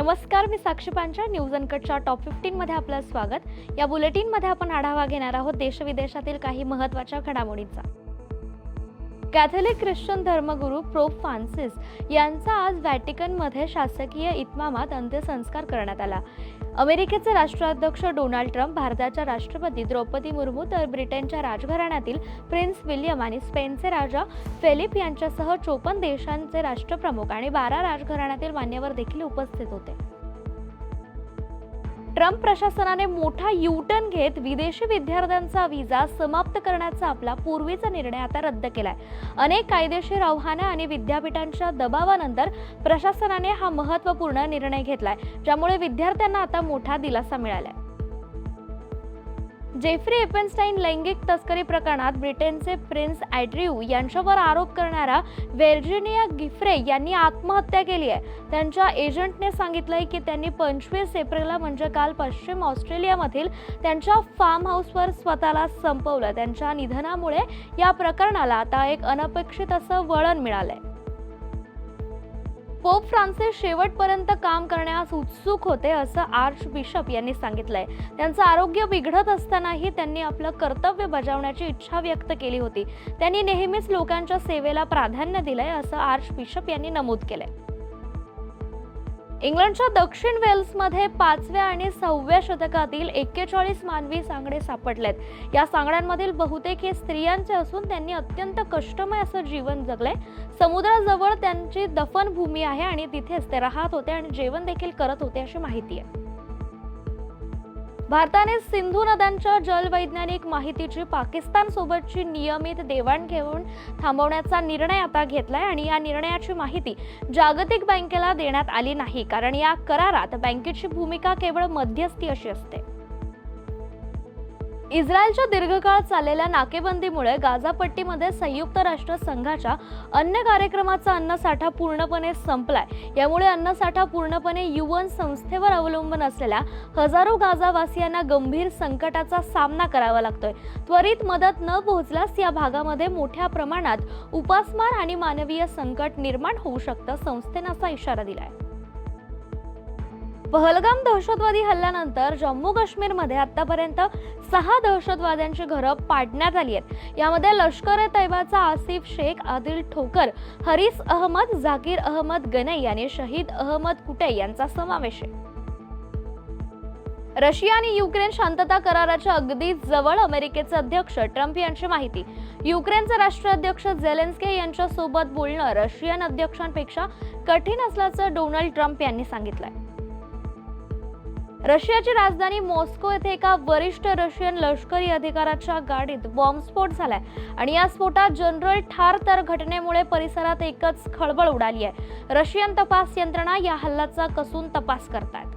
नमस्कार मी साक्षी पांचा news अनकटच्या top फिफ्टीनमध्ये आपलं स्वागत. या बुलेटिनमध्ये आपण आढावा घेणार आहोत देशविदेशातील काही महत्त्वाच्या घडामोडींचा. कॅथलिक ख्रिश्चन धर्मगुरू प्रोप फ्रान्सिस यांचा आज व्हॅटिकनमध्ये शासकीय इतमामात अंत्यसंस्कार करण्यात आला. अमेरिकेचे राष्ट्राध्यक्ष डोनाल्ड ट्रम्प भारताच्या राष्ट्रपती द्रौपदी मुर्मू तर ब्रिटनच्या राजघराण्यातील प्रिन्स विल्यम आणि स्पेनचे राजा फेलिप यांच्यासह चोपन्न देशांचे राष्ट्रप्रमुख आणि बारा राजघराण्यातील मान्यवर देखील उपस्थित होते. ट्रम्प प्रशासनाने मोठा युटर्न घेत विदेशी विद्यार्थ्यांचा व्हिसा समाप्त करण्याचा आपला पूर्वीचा निर्णय आता रद्द केलाय. अनेक कायदेशीर आव्हानं आणि विद्यापीठांच्या दबावानंतर प्रशासनाने हा महत्त्वपूर्ण निर्णय घेतलाय ज्यामुळे विद्यार्थ्यांना आता मोठा दिलासा मिळालाय. जेफ्री एपनस्टाईन लैंगिक तस्करी प्रकरणात ब्रिटनचे प्रिन्स ॲड्रियू यांच्यावर आरोप करणारा व्हर्जिनिया गिफ्रे यांनी आत्महत्या केली आहे. त्यांच्या एजंटने सांगितलंय की त्यांनी पंचवीस एप्रिलला म्हणजे काल पश्चिम ऑस्ट्रेलियामधील त्यांच्या फार्म हाऊसवर स्वतःला संपवलं. त्यांच्या निधनामुळे या प्रकरणाला आता एक अनपेक्षित असं वळण मिळालंय. पोप फ्रान्सिस शेवटपर्यंत काम करण्यास उत्सुक होते असं आर्च बिशप यांनी सांगितलंय. त्यांचं आरोग्य बिघडत असतानाही त्यांनी आपलं कर्तव्य बजावण्याची इच्छा व्यक्त केली होती. त्यांनी नेहमीच लोकांच्या सेवेला प्राधान्य दिलंय असं आर्च बिशप यांनी नमूद केलंय. इंग्लंडच्या दक्षिण वेल्समध्ये पाचव्या आणि सहाव्या शतकातील एक्केचाळीस मानवी सांगडे सापडलेत. या सांगड्यांमधील बहुतेक हे स्त्रियांचे असून त्यांनी अत्यंत कष्टमय असं जीवन जगले. समुद्राजवळ त्यांची दफनभूमी आहे आणि तिथेच ते राहत होते आणि जेवण देखील करत होते अशी माहिती आहे. भारताने सिंधू नद्यांच्या जलवैज्ञानिक माहितीची पाकिस्तानसोबतची नियमित देवाणघेवाण थांबवण्याचा निर्णय आता घेतलाय आणि या निर्णयाची माहिती जागतिक बँकेला देण्यात आली नाही. कारण या करारात बँकेची भूमिका केवळ मध्यस्थी अशी असते. इस्रायलच्या दीर्घकाळ चाललेल्या नाकेबंदीमुळे गाझापट्टीमध्ये संयुक्त राष्ट्र संघाच्या अन्य कार्यक्रमाचा अन्नसाठा पूर्णपणे संपलाय. यामुळे अन्नसाठा पूर्णपणे युवन संस्थेवर अवलंबून असलेल्या हजारो गाझावासियांना गंभीर संकटाचा सामना करावा लागतोय. त्वरित मदत न पोहोचल्यास या भागामध्ये मोठ्या प्रमाणात उपासमार आणि मानवीय संकट निर्माण होऊ शकतं संस्थेनं असा इशारा दिलाय. पहलगाम दहशतवादी हल्ल्यानंतर जम्मू काश्मीरमध्ये आतापर्यंत सहा दहशतवाद्यांची घरं पाडण्यात आली आहेत. यामध्ये लष्कर ए तैबाचा आसिफ शेख आदिल ठोकर हरीस अहमद झाकीर अहमद गनई आणि शहीद अहमद कुटे यांचा समावेश आहे. रशिया आणि युक्रेन शांतता कराराच्या अगदी जवळ अमेरिकेचे अध्यक्ष ट्रम्प यांची माहिती. युक्रेनचे राष्ट्राध्यक्ष झेलेन्स्के यांच्यासोबत बोलणं रशियन अध्यक्षांपेक्षा कठीण असल्याचं डोनाल्ड ट्रम्प यांनी सांगितलंय. रशियाची राजधानी मॉस्को येथे एका वरिष्ठ रशियन लष्करी अधिकाऱ्याच्या गाडीत बॉम्बस्फोट झालाय. आणि या स्फोटात जनरल ठार तर घटनेमुळे परिसरात एकच खळबळ उडाली आहे. रशियन तपास यंत्रणा या हल्ल्याचा कसून तपास करतात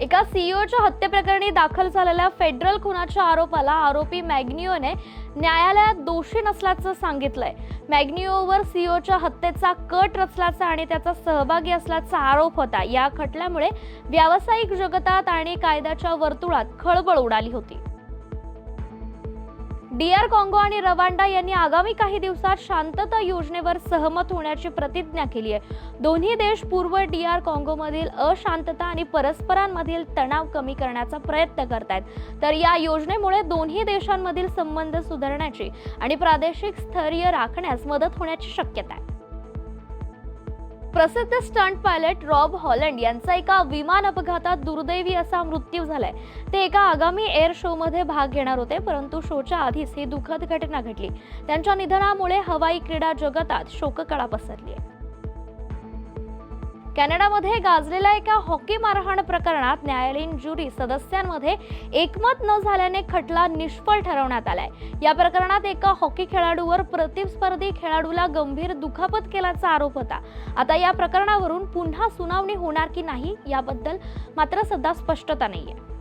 एका सीईओच्या हत्येप्रकरणी दाखल झालेल्या फेडरल खुनाच्या आरोपाला आरोपी मॅग्निओने न्यायालयात दोषी नसल्याचं सांगितलंय. मॅग्निओवर सीओच्या हत्येचा कट रचल्याचा आणि त्याचा सहभागी असल्याचा आरोप होता. या खटल्यामुळे व्यावसायिक जगतात आणि कायद्याच्या वर्तुळात खळबळ उडाली होती. डीआर काँगो आणि रवांडा यांनी आगामी काही दिवसात शांतता योजनेवर सहमत होण्याची प्रतिज्ञा केली आहे. दोन्ही देश पूर्व डीआर काँगोमधील अशांतता आणि परस्परांमधील तणाव कमी करण्याचा प्रयत्न करत आहेत तर या योजनेमुळे दोन्ही देशांमधील संबंध सुधारण्याची आणि प्रादेशिक स्थैर्य राखण्यास मदत होण्याची शक्यता आहे. प्रसिद्ध स्टंट पायलट रॉब हॉलंड यांचा एका विमान अपघातात दुर्दैवी असा मृत्यू झालाय. ते एका आगामी एअर शो मध्ये भाग घेणार होते परंतु शोच्या आधीच ही दुःखद घटना घडली. त्यांच्या निधनामुळे हवाई क्रीडा जगतात शोककळा पसरली आहे कॅनडामध्ये गाजलेल्या एका हॉकी मारहाण प्रकरणात न्यायालयीन ज्युरी सदस्यांमध्ये एकमत न झाल्याने खटला निष्फळ ठरवण्यात आलाय. या प्रकरणात एका हॉकी खेळाडूवर प्रतिस्पर्धी खेळाडूला गंभीर दुखापत केल्याचा आरोप होता. आता या प्रकरणावरून पुन्हा सुनावणी होणार की नाही याबद्दल मात्र सध्या स्पष्टता नाहीये.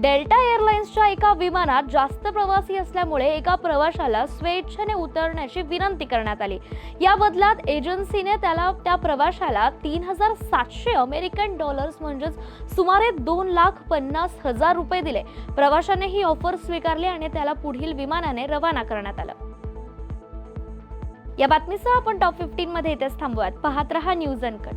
डेल्टा एअरलाइन्सच्या एका विमानात जास्त प्रवासी असल्यामुळे एका प्रवाशाला स्वेच्छेने उतरण्याची विनंती करण्यात आली. या बदल्यात एजन्सीने त्याला त्या प्रवाशाला तीन हजार सातशे अमेरिकन डॉलर्स म्हणजेच सुमारे दोन लाख पन्नास हजार रुपये दिले. प्रवाशाने ही ऑफर स्वीकारली आणि त्याला पुढील विमानाने रवाना करण्यात आलं. या बातमीसह आपण टॉप फिफ्टीन मध्ये इथेच थांबूयात. पाहत रहा न्यूज अनकट.